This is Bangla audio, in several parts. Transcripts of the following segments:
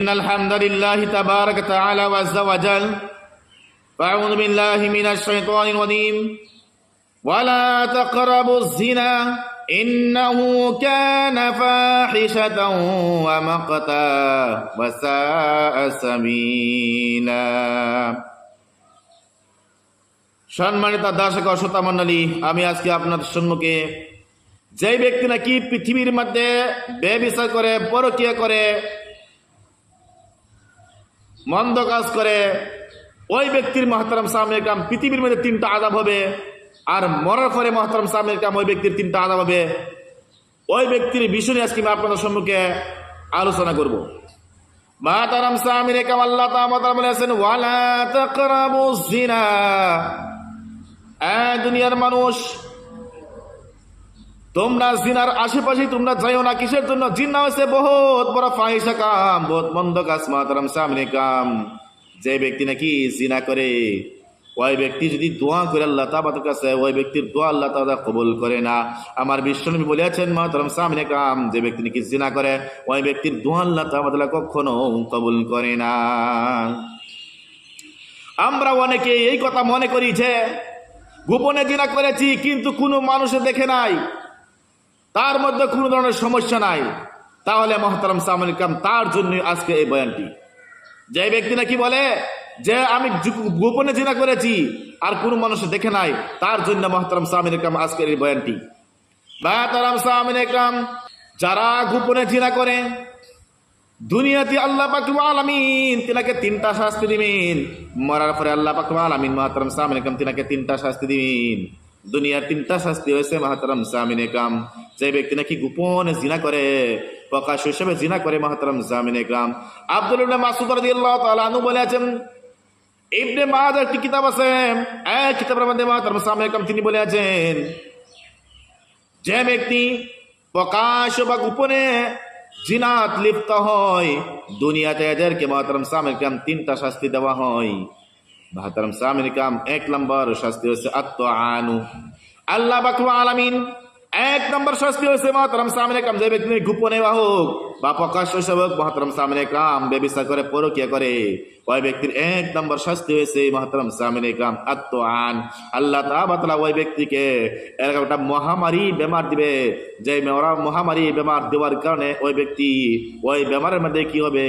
إن الحمد لله تبارك تعالى وعز وجل فأعوذ بالله من الشيطان الرجيم ولا تقربوا الزنا إنه كان فاحشة ومقتا وساء سبيلا সম্মানিত দর্শক ও শ্রোতা মণ্ডলী আমি আজকে আপনাদের সম্মুখে যে ব্যক্তি নাকি পৃথিবীর মধ্যে ব্যবচার করে পরকিয়া করে মন্দ কাজ করে, ওই ব্যক্তির মহাতারাম সামনের কাম পৃথিবীর মধ্যে তিনটা আদাব হবে, আর মরার পরে মহাতারাম সামনের কাম ওই ব্যক্তির তিনটা আদাব হবে। ওই ব্যক্তির বিষয় আজকে আপনাদের সম্মুখে আলোচনা করব। মহাতারাম সামির কাম আল্লাহ বলেছেন, ওয়ালা জিনা এ দুনিয়ার মানুষ তোমরা জিনার আশেপাশে তোমরা যাইও না, কিসের জন্য? জিন্না হয়েছে বহুত বড় ফাহিসা কাম, বহুত মন্দ কাজ, মাতারাম সামনে কাম। যে ব্যক্তি নাকি জিনা করে, ওই ব্যক্তি যদি দোয়া করে, আল্লাহ তাবাদের কাছে, ওই ব্যক্তির দোয়া আল্লাহ তাআলা কবুল করে না। আমার বিশ্বনবী বলেছেন, মাতারাম সামনে কাম, যে ব্যক্তি নাকি জিনা করে, ওই ব্যক্তির দোয়া আল্লাহ তাবাদা কখনো কবুল করে না। আমরা অনেকে এই কথা মনে করি যে, গোপনে জিনা করেছি, কিন্তু কোনো মানুষে দেখে নাই। তার মধ্যে কোনো ধরনের সমস্যা নাই। তাহলে মহতারাম সামল কাম তার জন্য আজকে এই বয়ানটি। যে ব্যক্তি নাকি বলে যে, আমি গোপনে জিনা করেছি আর কোনো মানুষ দেখে নাই, তার জন্য মহতারাম সামিন কাম আজকের এই বয়ানটি। মহতারাম সামিন কাম যারা গোপনে জিনা করে, দুনিয়াতে আল্লাহ পাকু আলামিন তিনাকে তিনটা শাস্তি দিবেন। মরার পরে আল্লাহ পাকু আলামিন মহাতারাম সামিন কাম তিনাকে তিনটা শাস্তি দিবেন। দুনিয়ার তিনটা শাস্তি হয়েছে মহাতারাম সামিনে কাম যে ব্যক্তি নাকি গোপনে জিনা করে প্রকাশ হিসেবে জিনা করে মহাতারাম সামিনে কাম আব্দুল মাসুদ রাদিয়াল্লাহু বলেছেন, ইবনে মাদ একটি কিতাব আছে, এক কিতাবের মধ্যে মহাতারাম সামিনে কাম তিনি বলে আছেন যে ব্যক্তি প্রকাশ বা গোপনে জিনাত লিপ্ত হয়, দুনিয়াতে এদেরকে মহাতারাম সামির কাম তিনটা শাস্তি দেওয়া হয়। মহাতারাম সামির কাম এক নম্বর শাস্তি হচ্ছে আত্ম আনু আল্লাহ বাকু আলামিন এক নম্বর শাস্তি হয়েছে? মহাতারাম সামনে কাম যে ব্যক্তি গোপনে বা হোক বা প্রকাশ হিসেবে হোক মহাতারাম সামির কাম ব্যবস্থা করে, পরকিয়া করে, ওই ব্যক্তির এক নম্বর শাস্তি হয়েছে? মহাতারাম সামনে কাম আত্ম আন আল্লাহ তাআলা ওই ব্যক্তিকে এরকম একটা মহামারী বেমার দিবে। যে ওরা মহামারী বেমার দেওয়ার কারণে ওই ব্যক্তি ওই বেমারের মধ্যে কি হবে?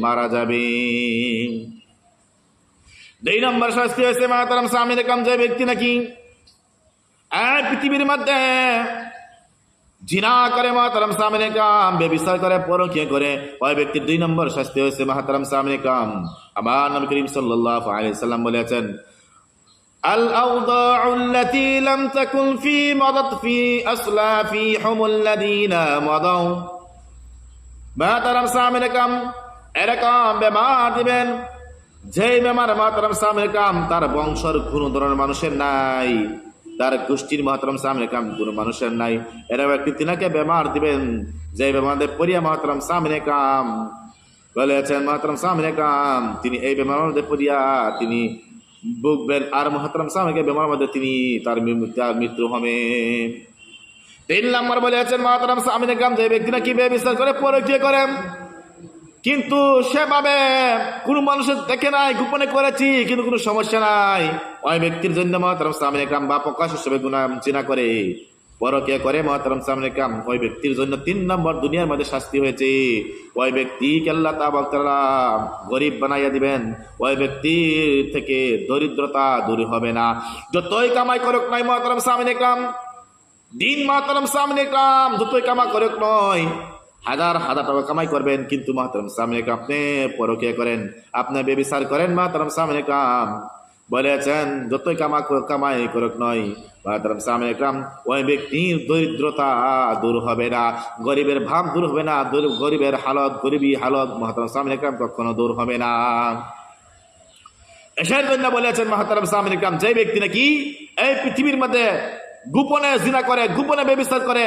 মারা যাবে। দুই নম্বর শাস্তি হয়েছে? মাতারাম সামনে কাম যে ব্যক্তি নাকি এই পৃথিবীর মধ্যে জিনা করে মাতারাম সামনে কাম বেবিচার করে পরকিয়া করে ওই ব্যক্তির দুই নম্বর শাস্তি হয়েছে মাহাতারাম সামনে কাম আমার নবী করিম সাল্লাল্লাহু আলাইহি সাল্লাম বলেছেন الأوضاع التي لم تكن في مضت في أسلافهم الذين مضوا মাতারাম সামনে কাম এরকম বেমার দিবেন যে বেমার মাতারাম সামনে কাম তার বংশর কোনো ধরনের মানুষের নাই তার গোষ্ঠীর মাতারাম সামনে কাম কোনো মানুষের নাই। এরকম একটি তিনাকে বেমার দিবেন, যে বেমারদের পরিয়া মাতারাম সামনে কাম। বলেছেন মাতারাম সামনে কাম। তিনি এই বেমার মধ্যে পড়িয়া তিনি ভুগবেন আর মহাতারাম সামনে বেমার মধ্যে তিনি তার তার মৃত্যু হবে। তিন নম্বর বলে আছেন মাতারাম সামিনে কাম, যে ব্যক্তি নাকি ব্যবচার করে পরকিয়া করেন। কিন্তু সেভাবে কোন মানুষের দেখে নাই, গোপনে করেছি, কিন্তু কোনো সমস্যা নাই। ওই ব্যক্তির জন্য মহাতারাম সামনে কাম বা প্রকাশ হিসেবে গুণা চিনা করে। পরকিয়া করে মহাতারাম সামনে কাম ওই ব্যক্তির জন্য তিন নম্বর দুনিয়ার মধ্যে শাস্তি হয়েছে। ওই ব্যক্তি আল্লাহ তালা গরিব বানাইয়া দিবেন, ওই ব্যক্তির থেকে দরিদ্রতা দূর হবে না। যতই কামাই করুক নাই মহাতারাম সামনে কাম দিন মাতারাম সামনে কাম যতই কামা করে নয় হাজার হাজার টাকা কামাই করবেন, কিন্তু মাতারাম সামনে আপনি পরকিয়া করেন। আপনি বেবিচার করেন মাতারাম সামনে কাম। বলেছেন, যতই কামা কামাই করুক নয় সামনে কাম, ওই ব্যক্তির দরিদ্রতা দূর হবে না, গরিবের ভাব দূর হবে না গরিবের হালত, গরিবী হালত মহাতারাম সামনে কাম কখনো দূর হবে না। এসের জন্য বলেছেন মহাতারাম সামিন ইকরাম যে ব্যক্তি নাকি এই পৃথিবীর মধ্যে গোপনে জিনা করে, গোপনে ব্যবচার করে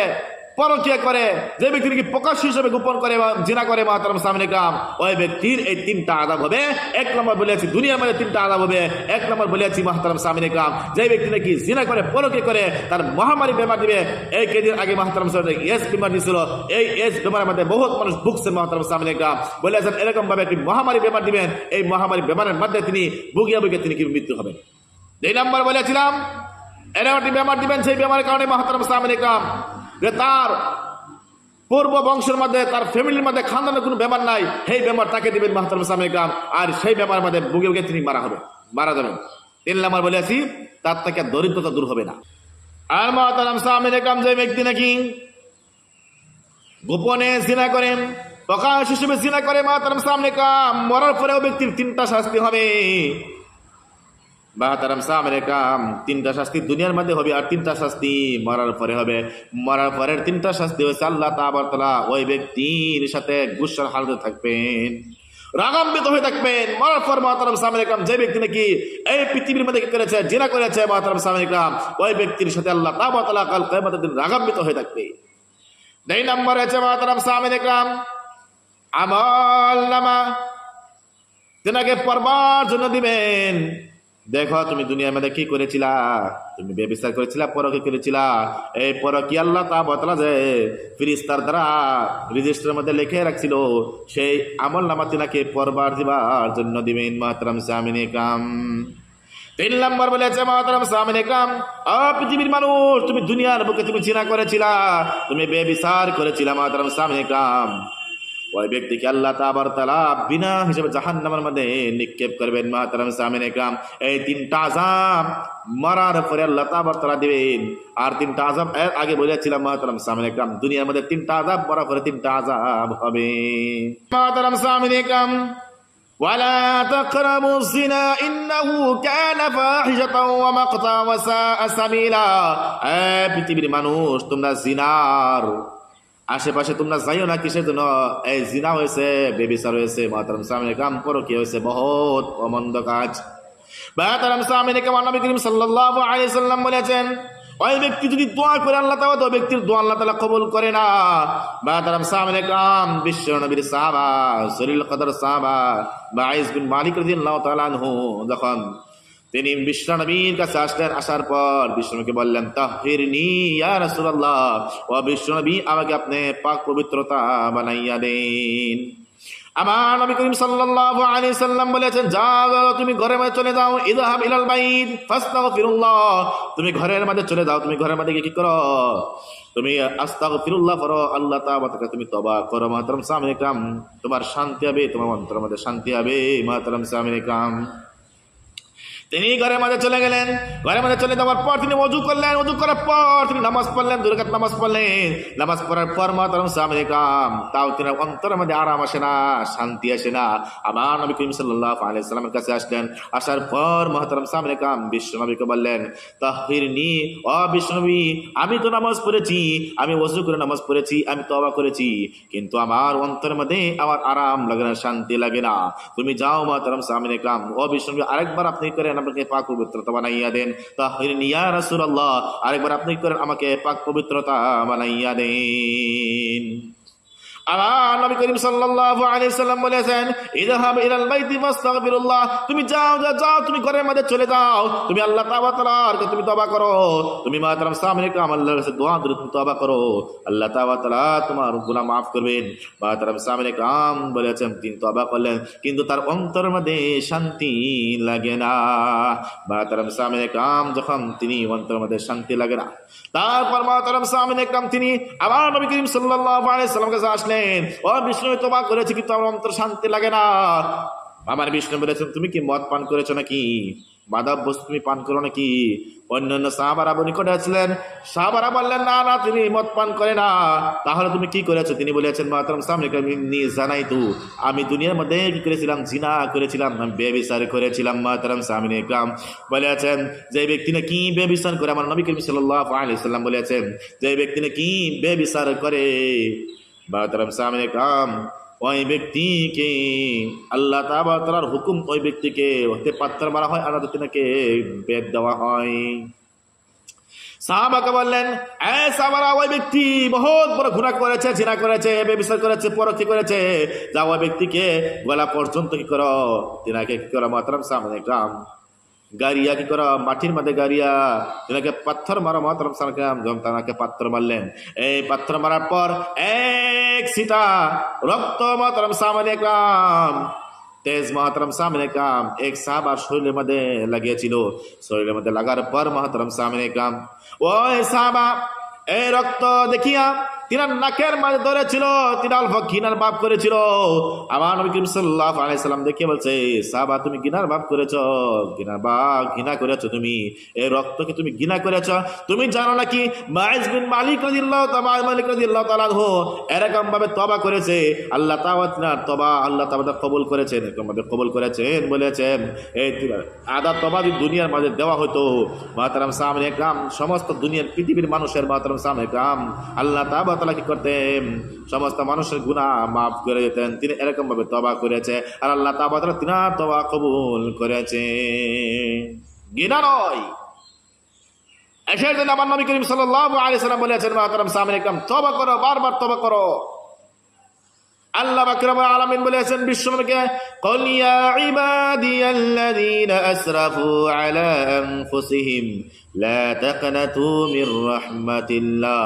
পরকিয়া করে, যে ব্যক্তি নাকি প্রকাশ্য হিসেবে গোপন করে বা জিনা করে মহাতারাম সামনে কাম ওই ব্যক্তির এই তিনটা আদাব হবে। এক নম্বর বলেছি দুনিয়ার মধ্যে তিনটা আদাব হবে। এক নম্বর বলেছি মহাতারাম সামনে কাম যে ব্যক্তি নাকি জিনা করে পরকে করে, তার মহামারী বেমার দিবে। এই কেদিন আগে মহাতারাম সামনে এস বেমার দিয়েছিল এই এস বেমারের মধ্যে বহুত মানুষ ভুগছে মহাতারাম সামনে কাম বলেছেন এরকম ভাবে একটি মহামারী বেমার দিবেন। এই মহামারী বেমারের মধ্যে তিনি ভুগিয়া ভুগিয়ে তিনি কি মৃত্যু হবে এই নম্বর বলেছিলাম এরকম একটি বেমার দিবেন, সেই বেমারের কারণে মহাতারাম সামনে কাম যে তার পূর্ব বংশের মধ্যে, তার ফ্যামিলির মধ্যে খানদানের কোনো ব্যাপার নাই, সেই ব্যাপার তাকে দিবেন মাহতার সামনে গ্রাম আর সেই ব্যাপার মধ্যে বুকে বুকে তিনি মারা হবে, মারা যাবেন। তিন বলে আছি, তার থেকে দরিদ্রতা দূর হবে না। আর মহাতারাম সামনে গ্রাম যে ব্যক্তি নাকি, গোপনে জিনা করেন, প্রকাশ হিসেবে জিনা করে মহাতারাম সামনে কাম মরার পরেও ব্যক্তির তিনটা শাস্তি হবে। বাহাতারাম সামনে কাম, তিনটা শাস্তি দুনিয়ার মধ্যে হবে আর তিনটা শাস্তি মরার পরে হবে। মরার পরের তিনটা শাস্তি হয়েছে আল্লাহ তাবারতলা ওই ব্যক্তির সাথে গুসার হালতে থাকবেন। রাগান্বিত হয়ে থাকবেন। মরার পর মহাতারাম সামনে কাম, যে ব্যক্তি নাকি এই পৃথিবীর মধ্যে কি করেছে, জিনা করেছে মহাতারাম সামনে কাম, ওই ব্যক্তির সাথে আল্লাহ তাবারতলা কাল কেমতের দিন রাগান্বিত হয়ে থাকবে। দুই নম্বর আছে মহাতারাম সামনে কাম, আমল নামা। তেনাকে পড়বার জন্য দিবেন। দেখো, তুমি দুনিয়ার মধ্যে কি করেছিলা? তুমি বেবিচার করেছিলা, পরকে করেছিলা। এই পরকি আল্লাহ তা বতলা যে ফিরিস্তার দ্বারা রেজিস্টারের মধ্যে লিখে রাখছিল, সেই আমল নামা তিনাকে পরবার দিবার জন্য দিবেন মাতরাম সামিনে কাম তিন নম্বর বলেছে মাতারাম সামনে কাম পৃথিবীর মানুষ, তুমি দুনিয়ার বুকে তুমি চিনা করেছিলা, তুমি বেবিচার করেছিলা মাতারাম সামনে কাম ওই ব্যক্তিকে আল্লাহ তাবার তালা বিনা হিসেবে জাহান নামের মধ্যে নিক্ষেপ করবেন মাতারাম সামিনে কাম এই তিনটা আজাব মারার পরে আল্লাহ তাবার তালা দিবেন আর তিনটা আজাব এর আগে বলেছিলাম মাতারাম সামিনে কাম দুনিয়ার মধ্যে তিনটা আজাব মরার পরে তিনটা আজাব হবে মাতারাম সামিনে কাম ولا تقربوا الزنا إنه كان فاحشة ومقتا وساء سبيلا এ পৃথিবীর মানুষ তোমরা জিনার আশেপাশে তোমরা যাইও না কিসের জন্য? এই জিনা হয়েছে, বেবিচার হয়েছে, মাতারাম সামনে কাম করো, কি হয়েছে? বহুত অমন্দ কাজ। মাতারাম সামনে কাম নবী করিম সাল্লাল্লাহু আলাইহি সাল্লাম বলেছেন, ওই ব্যক্তি যদি দোয়া করে আল্লাহ তাআলা, তো ব্যক্তির দোয়া আল্লাহ তাআলা কবুল করে না। মাতারাম সামনে কাম, বিশ্ব নবীর সাহাবা সরিল কদর সাহাবা বাইস বিন মালিক রাদিয়াল্লাহু তাআলা আনহু, যখন তিনি বিশ্বনবীর কাছে আসলেন, আসার পর বিষ্ণুকে বললেন, তাহিরনি, ইয়া রাসূলুল্লাহ, ও বিশ্বনবী আমাকে আপনি পাক পবিত্রতা বানাইয়া দেন। আমার নবী করিম সাল্লাল্লাহু আলাইহি সাল্লাম বলেছেন যাও তুমি ঘরের মধ্যে চলে যাও ইযহাব ইলাল বাইত, ফাস্তাগফিরুল্লাহ। তুমি ঘরের মধ্যে চলে যাও, তুমি ঘরের মধ্যে কি করো? তুমি আস্তাগফিরুল্লাহ করো, আল্লাহ তাআলা তুমি তওবা করো মাতরম সামনে কাম তোমার শান্তি হবে, তোমার অন্তরের মধ্যে শান্তি হবে মাতরম সামনে কাম তিনি ঘরের মাঝে চলে গেলেন। ঘরের মাঝে চলে যাওয়ার পর তিনি অজু করলেন। অজু করার পর তিনি নামাজ পড়লেন দুর্গাত নামাজ পড়লেন। নামাজ পড়ার পর মাতারম সামনে কাম তাও তিনি অন্তরের মধ্যে আরাম আসে না, শান্তি আসে না। আমার নবী করিম সাল্লাহ আলাইসালামের কাছে আসলেন। আসার পর মহাতারাম সামনে কাম বিশ্ব নবীকে বললেন, তাহিরনি, ও বিষ্ণবী আমি তো নামাজ পড়েছি, আমি অজু করে নামাজ পড়েছি, আমি তবা করেছি। কিন্তু আমার অন্তরের মধ্যে আমার আরাম লাগে না, শান্তি লাগে না। তুমি যাও মাতারাম সামনে কাম ও বিষ্ণবী আরেকবার আপনি করেন আমাকে পাক পবিত্রতা বানাইয়া দেন। তাহির নিয়া রাসূলুল্লাহ, আরেকবার আপনি করেন আমাকে পাক পবিত্রতা বানাইয়া দেন। কিন্তু তার অন্তরের মধ্যে শান্তি লাগে না। মাতারাম সামনে কাম যখন তিনি অন্তরের মধ্যে শান্তি লাগে না, তারপর মাতারাম সামনে কাম তিনি আবার নবী করিম সাল্লাল্লাহু আলাইহি কাছে আসলেন। ও বিষ্ণু তোমা করেছি কিন্তু আমার অন্তর শান্তি লাগে না। আমার বিষ্ণু বলেছেন, তুমি কি মদ পান করেছ নাকি? মাদক বস্তু তুমি পান করো নাকি? অন্যান্য সাহাবারা নিকটে আসলেন সাহাবারা বললেন, না না তুমি মদ পান করে না। তাহলে তুমি কি করেছ? তিনি বলেছেন, মাতরম, সামনে জানাই তু। আমি দুনিয়ার মধ্যে কি করেছিলাম? জিনা করেছিলাম বেবিচার করেছিলাম, মাতরম, সামনে কাম বলেছেন, যে ব্যক্তি না কি বেবিচার করে আমার নবী করিম সাল্লাল্লাহু আলাইহি সাল্লাম বলেছেন, যে ব্যক্তি না কি বেবিচার করে মাতরম সামনে কাম, ওই ব্যক্তিকে, আল্লাহ তালার হুকুম ওই ব্যক্তিকে হতে পাত্র মারা হয়, আল্লাহ তিনাকে বেদ দেওয়া হয়। সাহাবাকে বললেন, এ সাহাবারা, ওই ব্যক্তি বহুত বড় ঘুরা করেছে, জিনা করেছে বেবিচার করেছে পরকি করেছে। যা ওই ব্যক্তিকে গলা পর্যন্ত কি করো? তিনাকে কি করো মাতরম সামনে গ্রাম গাড়িয়া কি করো? মাটির মধ্যে গাড়িয়া। তিনাকে পাথর মারো গ্রাম যখন তাকে পাথর মারলেন। এই পাথর মারার পর এক সিটা রক্ত মাতরম সামনে গ্রাম তেজ মহাতরম সামনে কাম, এক সাহাবার শরীরের মধ্যে লাগিয়েছিল। শরীরের মধ্যে লাগার পর মহাতরম সামনে কাম। ওই সাবা এই রক্ত দেখিয়া তিনার নাকের মাঝে ধরেছিল তিনা অল্প ঘৃণার ভাব করেছিল। আমার নবী করিম সাল্লাল্লাহু আলাইহি সাল্লাম দেখে বলছে, সাহাবা, তুমি ঘৃণার ভাব করেছ ঘৃণার ভাব ঘৃণা করেছ তুমি এই রক্তকে তুমি ঘৃণা করেছ। তুমি জানো নাকি মাইজ বিন মালিক রাদিয়াল্লাহু তাআলা মালিক রাদিয়াল্লাহু তাআলা আনহু এরকম ভাবে তবা করেছে। আল্লাহ তাআলা তিনার তবা আল্লাহ তাআলা কবুল করেছেন এরকম ভাবে কবুল করেছেন বলেছেন। এই আদা তবা যদি দুনিয়ার মাঝে দেওয়া হতো মাতারাম সামনে কাম সমস্ত দুনিয়ার পৃথিবীর মানুষের মাতারাম সামনে কাম আল্লাহ তাআলা তালা কি করতেন? সমস্ত মানুষের গুণা মাফ করে দিতেন। তিনি এরকম ভাবে তবা করেছে আর আল্লাহ তাআলা তিনার তবা কবুল করেছে। গিনা নয়। এসের জন্য আমার নবী করিম সাল্লাম আলাইহি সাল্লাম বলেছেন মাতারাম সামিন একদম তবা করো, বারবার তবা করো। আল্লাহ আকরাম আলামিন বলেছেন বিশ্বনবীকে, কল ইয়া ইবাদিয়াল্লাযীনা আসরাফু আলা আনফুসিহিম, লা তাকনাতু মির রাহমাতিল্লাহ,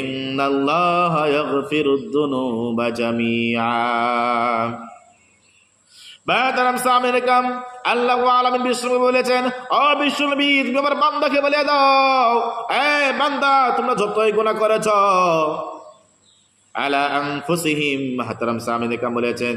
ইন্নাল্লাহা ইয়াগফিরুদ যুনুবা জামিআ। বাদারাম সামেরকাম আল্লাহ আলামিন বিষ্ণু বলেছেন, ও বিষ্ণুবী তুমি আমার বান্দাকে বলে দাও, এ বান্দা, তোমরা যতই গুনাহ করেছ আলা আনফুসিহিম হাতারাম সামিন কাম বলেছেন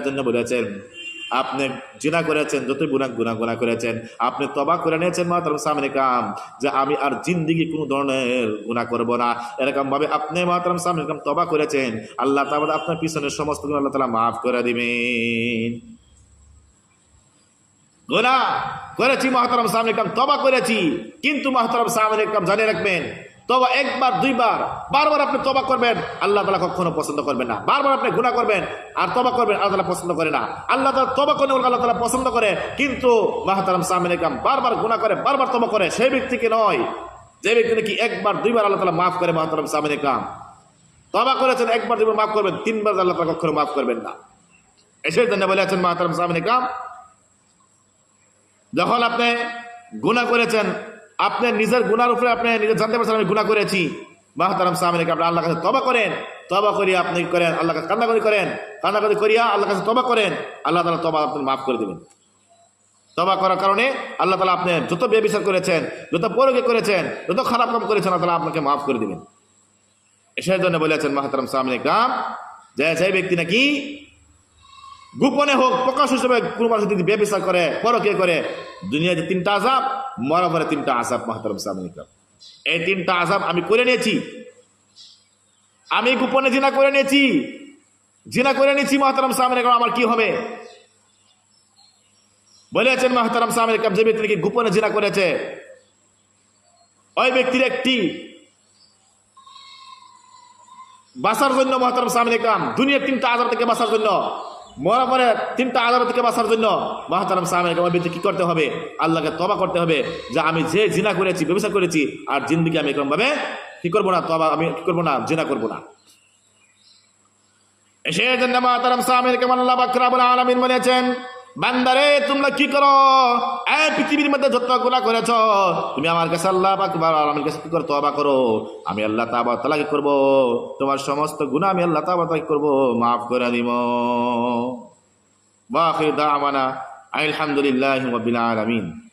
শেয়ার জন্য বলেছেন। আপনি জিনা করেছেন, যতই গুণা গুণা গুণা করেছেন, আপনি তবা করে নিয়েছেন মাত্র সামনে কাম, যে আমি আর জিন্দিগি কোনো ধরনের গুণা করব না। এরকম ভাবে আপনি মাত্র সামনে কাম তবা করেছেন, আল্লাহ তাআলা আপনার পিছনের সমস্ত গুণ আল্লাহ তাআলা মাফ করে দিবেন। গুণা করেছি মহতরম সামনে কাম তবা করেছি, কিন্তু মহতরম সামনে কাম জানিয়ে রাখবেন তবা একবার, দুইবার, বারবার আপনি তবা করবেন, আল্লাহ তালা কখনো পছন্দ করবেন না। বারবার আপনি গুণা করবেন, আর তবা করবেন, আল্লাহ তালা পছন্দ করে না। আল্লাহ তালা তবা করলে আল্লাহ তালা পছন্দ করে, কিন্তু মাহাতারাম সামিন কাম বারবার গুণা করে, বারবার তবা করে সেই ব্যক্তিকে নয়? যে ব্যক্তি নাকি একবার, দুইবার আল্লাহ তালা মাফ করে মাহাতারাম সামিন কাম তবা করেছেন, একবার, দুইবার মাফ করবেন, তিনবার আল্লাহ তালা কখনো মাফ করবেন না। এসে জন্য বলেছেন মাহাতারাম সামিন কাম যখন আপনি গুণা করেছেন আপনি নিজের গুনার উপরে আপনি নিজে জানতে পারছেন আমি গুণা করেছি। মাহতারাম সামনে আপনি আল্লাহ কাছে তবা করেন। তবা করিয়া আপনি করেন আল্লাহ কাছে কান্নাকারি করেন। কান্নাকারি করিয়া আল্লাহ কাছে তবা করেন। আল্লাহ তালা তবা আপনি মাফ করে দেবেন। তবা করার কারণে আল্লাহ তালা আপনি যত ব্যবচার করেছেন, যত পরকে করেছেন, যত খারাপ কাম করেছেন, আল্লাহ আপনাকে মাফ করে দেবেন। সেই জন্য বলেছেন মাহতারাম সামনে কাম যে সেই ব্যক্তি নাকি গোপনে হোক, প্রকাশ হিসেবে কোনো মানুষ যদি ব্যবসা করে পরকে করে দুনিয়াতে তিনটা আজাব মরা পরে তিনটা আজাব মাহতারম সামিনিকা এই তিনটা আজাব আমি করে নিয়েছি। আমি গোপনে জিনা করে নিয়েছি। জিনা করে নিয়েছি মাহতারাম সামিনিকা আমার কি হবে? বলেছেন মাহতারাম সামিনিকা যে ব্যক্তি গোপনে জিনা করেছে, ওই ব্যক্তির একটি বাসার জন্য মহাতারাম সামিনিকাম দুনিয়ার তিনটা আজাব থেকে বাসার জন্য। মরা পরে তিনটা আদালত থেকে বাঁচার জন্য মাহাতারাম আমার ব্যক্তি কি করতে হবে? আল্লাহকে তবা করতে হবে যে আমি যে জিনা করেছি, ব্যবসা করেছি, আর জিন্দিকে আমি এরকম ভাবে কি করব না তবা আমি কি করব না, জিনা করব না। এসে জন্য মাহাতারাম সাহেব কেমন আল্লাহ বাকরাবুল আলমিন বলেছেন বান্দারে, তোমরা কি করো? এই পৃথিবীর মধ্যে যত গুণা করেছ, তুমি আমার কাছে আল্লাহ পাকবার আমার কাছে কি করো? তবা করো। আমি আল্লাহ তাবা তালাকে করব। তোমার সমস্ত গুণা আমি আল্লাহ তাবা তালাকে করব। মাফ করে দিব। বাকির দাওয়ানা আলহামদুলিল্লাহ রবিল আলমিন।